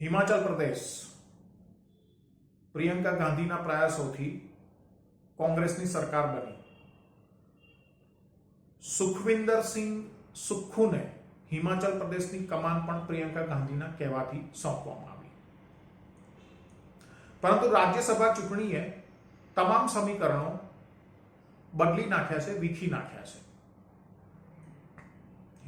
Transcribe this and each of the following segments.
હિમાચલ પ્રદેશ પ્રિયંકા ગાંધીના પ્રયાસોથી કોંગ્રેસની સરકાર બની. સુખવિન્દર સિંહ સુખ્ખુને હિમાચલ પ્રદેશની કમાન પણ પ્રિયંકા ગાંધીના કહેવાથી સોંપવામાં આવી. પરંતુ રાજ્યસભા ચૂંટણીએ તમામ સમીકરણો બદલી નાખ્યા છે, વીખી નાખ્યા છે.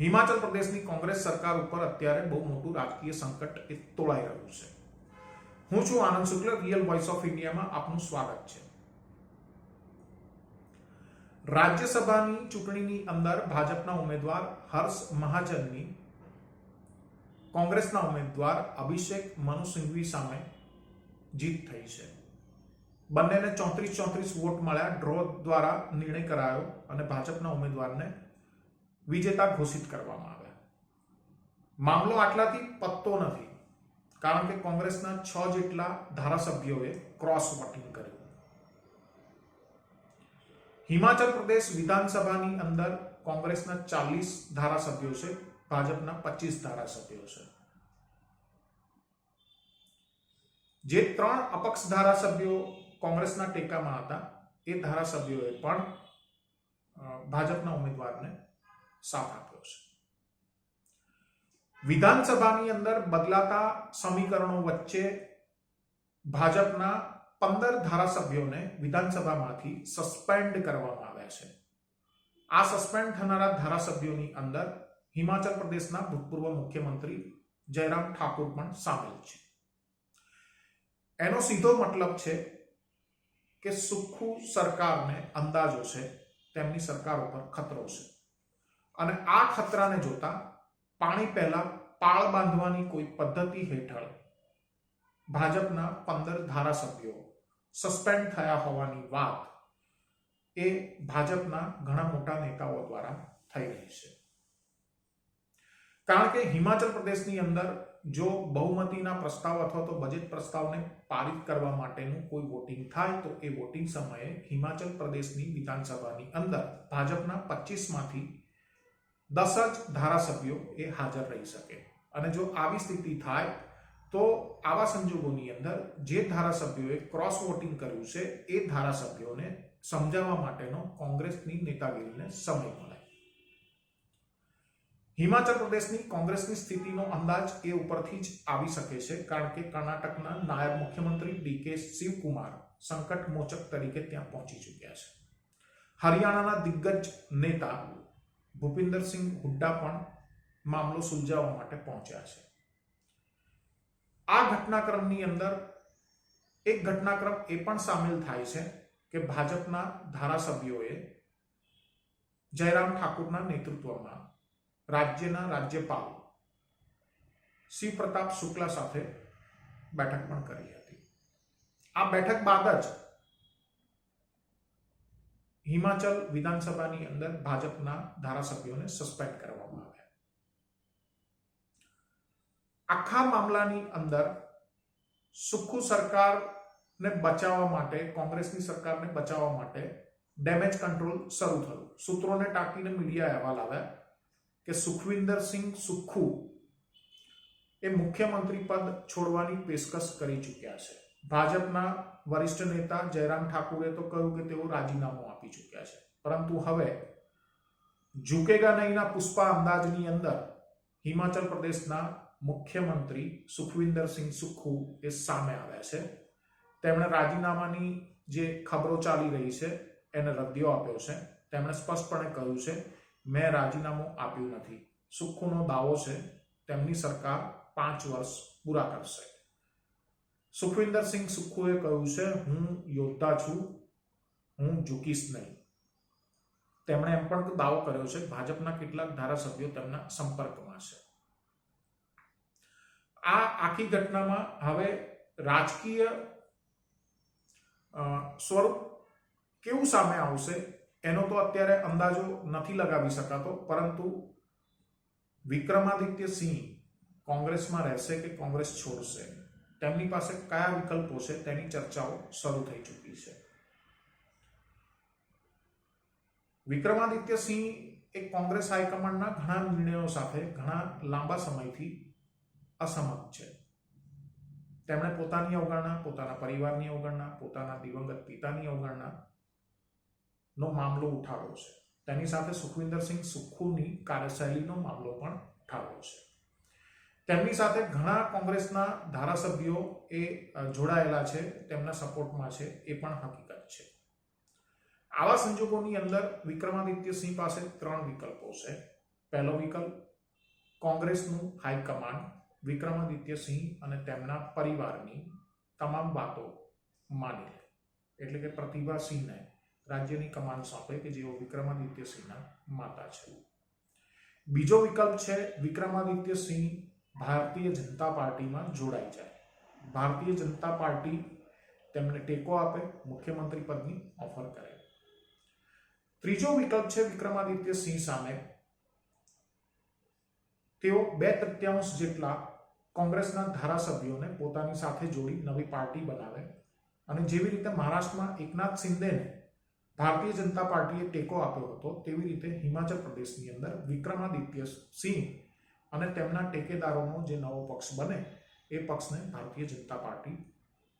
હિમાચલ પ્રદેશની કોંગ્રેસ સરકાર ઉપર અત્યારે બહુ મોટું રાજકીય સંકટ એ તોળાઈ રહ્યું છે. હું છું Anand Shukla, real voice of ઇન્ડિયામાં આપનું સ્વાગત છે. રાજ્યસભાની ચૂંટણીની અંદર ભાજપના ઉમેદવાર હર્ષ મહાજનની, કોંગ્રેસના ઉમેદવાર અભિષેક મનુ સિંઘવી સામે જીત થઈ છે. બંનેને ચોત્રીસ ચોત્રીસ વોટ મળ્યા, ડ્રો દ્વારા નિર્ણય કરાયો અને ભાજપના ઉમેદવારને વિજેતા ઘોષિત કરવામાં આવ્યા મામલો આટલાથી પત્તો નથી, કારણ કે કોંગ્રેસના છ જેટલા ધારાસભ્યોએ ક્રોસ વોટિંગ કર્યું. હિમાચલ પ્રદેશ વિધાનસભાની અંદર કોંગ્રેસના ચાલીસ ધારાસભ્યો છે, ભાજપના પચીસ ધારાસભ્યો છે. જે ત્રણ અપક્ષ ધારાસભ્યો કોંગ્રેસના ટેકામાં હતા, એ ધારાસભ્યોએ પણ ભાજપના ઉમેદવારને સાથ આપ્યો છે. વિધાનસભાની અંદર બદલાતા સમીકરણો વચ્ચે ભાજપના પંદર ધારાસભ્યોને વિધાનસભામાંથી સસ્પેન્ડ કરવામાં આવ્યા છે. આ સસ્પેન્ડ થનારા ધારાસભ્યોની અંદર હિમાચલ પ્રદેશના ભૂતપૂર્વ મુખ્યમંત્રી જયરામ ઠાકુર પણ સામેલ છે. એનો સીધો મતલબ છે કે સુખુ સરકારને અંદાજો છે તેમની સરકાર ઉપર ખતરો છે. અને આ ખતરાને જોતા પાણી પહેલા પાળ બાંધવાની કોઈ પદ્ધતિ હેઠળ ભાજપના પંદર ધારાસભ્યો સસ્પેન્ડ થયા હોવાની વાત એ ભાજપના ઘણા મોટા નેતાઓ દ્વારા થઈ રહી છે. કારણ કે હિમાચલ પ્રદેશની અંદર જો બહુમતીના પ્રસ્તાવ અથવા તો બજેટ પ્રસ્તાવને પારિત કરવા માટેનું કોઈ વોટિંગ થાય તો એ વોટિંગ સમયે હિમાચલ પ્રદેશની વિધાનસભાની અંદર ભાજપના પચીસમાંથી દસ જ ધારાસભ્યો એ હાજર રહી શકે. અને જો આવી સ્થિતિ થાય, તો આવા સંજોગોની અંદર જે ધારાસભ્યોએ ક્રોસ વોટિંગ કર્યું છે, એ ધારાસભ્યોને સમજાવવા માટેનો કોંગ્રેસની નેતાગીરીને સમય મળે. હિમાચલ પ્રદેશની કોંગ્રેસની સ્થિતિનો અંદાજ એ ઉપરથી જ આવી શકે છે, કારણ કે કર્ણાટકના નાયબ મુખ્યમંત્રી ડીકે શિવકુમાર સંકટ મોચક તરીકે ત્યાં પહોંચી ચૂક્યા છે. હરિયાણાના દિગ્ગજ નેતા ભૂપિન્દરસિંહ હુડ્ડા પણ મામલો સુલઝાવવા માટે પહોંચ્યા છે. આ ઘટનાક્રમની અંદર એક ઘટનાક્રમ એ પણ સામેલ થાય છે કે ભાજપના ધારાસભ્યોએ જયરામ ઠાકુરના નેતૃત્વમાં રાજ્યના રાજ્યપાલ શિવ પ્રતાપ શુક્લા સાથે બેઠક પણ કરી હતી. આ બેઠક બાદ જ હિમાચલ વિધાનસભાની અંદર ભાજપના ધારાસભ્યોને સસ્પેન્ડ કરવામાં આવ્યા. આખા મામલાની અંદર સુખુ સરકારને બચાવવા માટે, કોંગ્રેસની સરકારને બચાવવા માટે ડેમેજ કંટ્રોલ શરૂ થયું. સૂત્રોને ટાંકીને મીડિયા અહેવાલ આવ્યા કે સુખવિન્દર સિંહ સુખુ એ મુખ્યમંત્રી પદ છોડવાની પેશકશ કરી ચૂક્યા છે. ભાજપના વરિષ્ઠ નેતા જયરામ ઠાકુરે તો કહ્યું કે તેઓ રાજીનામું આપી ચૂક્યા છે. પરંતુ હવે ઝુકેગા નહીંના પુષ્પા અંદાજની અંદર હિમાચલ પ્રદેશના મુખ્યમંત્રી સુખવિંદર સિંહ સુખુ એ સામે આવ્યા છે. તેમણે રાજીનામાની જે ખબરો ચાલી રહી છે, એને રદિયો આપ્યો છે. તેમણે સ્પષ્ટપણે કહ્યું છે, મેં રાજીનામું આપ્યું નથી. સુખુનો દાવો છે, તેમની સરકાર પાંચ વર્ષ પૂરા કરશે. સુખવિંદર સિંહ સુખુએ કહ્યું છે, હું યોદ્ધા છું, હું ઝૂકીશ નહીં. તેમણે એમ પણ દાવો કર્યો છે ભાજપના કેટલાક ધારાસભ્યો તેમના સંપર્કમાં છે. આ આખી ઘટનામાં હવે રાજકીય સ્વરૂપ કેવું સામે આવશે, એનો તો અત્યારે અંદાજો નથી લગાવી શકાતો, પરંતુ વિક્રમાદિત્ય સિંહ કોંગ્રેસમાં રહેશે કે કોંગ્રેસ છોડશે? તેમની પાસે કયા વિકલ્પો છે તેની ચર્ચાઓ શરૂ થઈ ચૂકી છે. વિક્રમાદિત્ય સિંહ એ કોંગ્રેસ હાઈકમાન્ડના ઘણા નિર્ણયો સાથે ઘણા લાંબા સમયથી અસમત છે. તેમણે પોતાની અવગણના, પોતાના પરિવારની અવગણના, પોતાના દિવંગત પિતાની અવગણના નો મામલો ઉઠાવ્યો છે. તેની સાથે સુખવિન્દરસિંહ સુખુની કાર્યશૈલીનો મામલો પણ ઉઠાવ્યો છે. તેમની સાથે ઘણા કોંગ્રેસના ધારાસભ્યો એ જોડાયેલા છે, તેમના સપોર્ટમાં છે, એ પણ હકીકત છે. આવા સંજોગોની અંદર વિક્રમાદિત્ય સિંહ પાસે ત્રણ વિકલ્પો છે. પહેલો વિકલ્પ, કોંગ્રેસનું હાઈકમાન્ડ વિક્રમાદિત્ય સિંહ અને તેમના પરિવારની તમામ વાતો માની લે. એટલે કે પ્રતિભા સિંહને રાજ્યની કમાન સોંપે કે જેઓ વિક્રમાદિત્ય સિંહના માતા છે. બીજો વિકલ્પ છે વિક્રમાદિત્ય સિંહ ભારતીય જનતા પાર્ટીમાં જોડાઈ જાય. ભારતીય જનતા પાર્ટી તેમને ટેકો આપે, મુખ્યમંત્રી પદની ઓફર કરે. ત્રીજો વિકલ્પ છે વિક્રમાદિત્ય સિંહ સામે. તેઓ બે તૃત્યાંશ જેટલા કોંગ્રેસના ધારાસભ્યોને પોતાની સાથે જોડી નવી પાર્ટી બનાવે અને જેવી રીતે મહારાષ્ટ્રમાં એકનાથ શિંદેને ભારતીય જનતા પાર્ટીએ ટેકો આપ્યો હતો, તેવી રીતે હિમાચલ પ્રદેશની અંદર વિક્રમાદિત્ય સિંહ અને તેમના ટેકેદારોનો જે નવો પક્ષ બને, એ પક્ષને ભારતીય જનતા પાર્ટી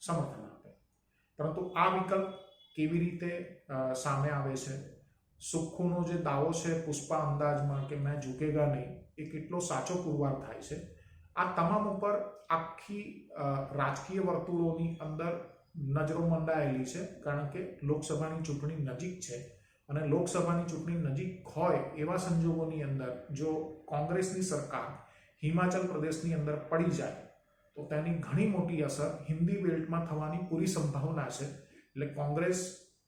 સમર્થન આપે. પરંતુ આ વિકલ્પ કેવી રીતે સામે આવે છે? સુખુનો જે દાવો છે પુષ્પા અંદાજમાં કે મેં ઝૂકેગા નહીં, એ કેટલો સાચો પુરવાર થાય છે? આ તમામ ઉપર આખી રાજકીય વર્તુળોની અંદર નજરો મંડાયેલી છે, કારણ કે લોકસભાની ચૂંટણી નજીક છે. અને લોકસભાની ચૂંટણી નજીક હોય એવા સંજોગોની અંદર જો કોંગ્રેસની સરકાર હિમાચલ પ્રદેશની અંદર પડી જાય, તો તેની ઘણી મોટી અસર હિન્દી બેલ્ટમાં થવાની પૂરી સંભાવના છે. એટલે કોંગ્રેસ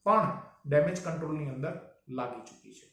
પણ ડેમેજ કંટ્રોલની અંદર લાગી ચૂકી છે.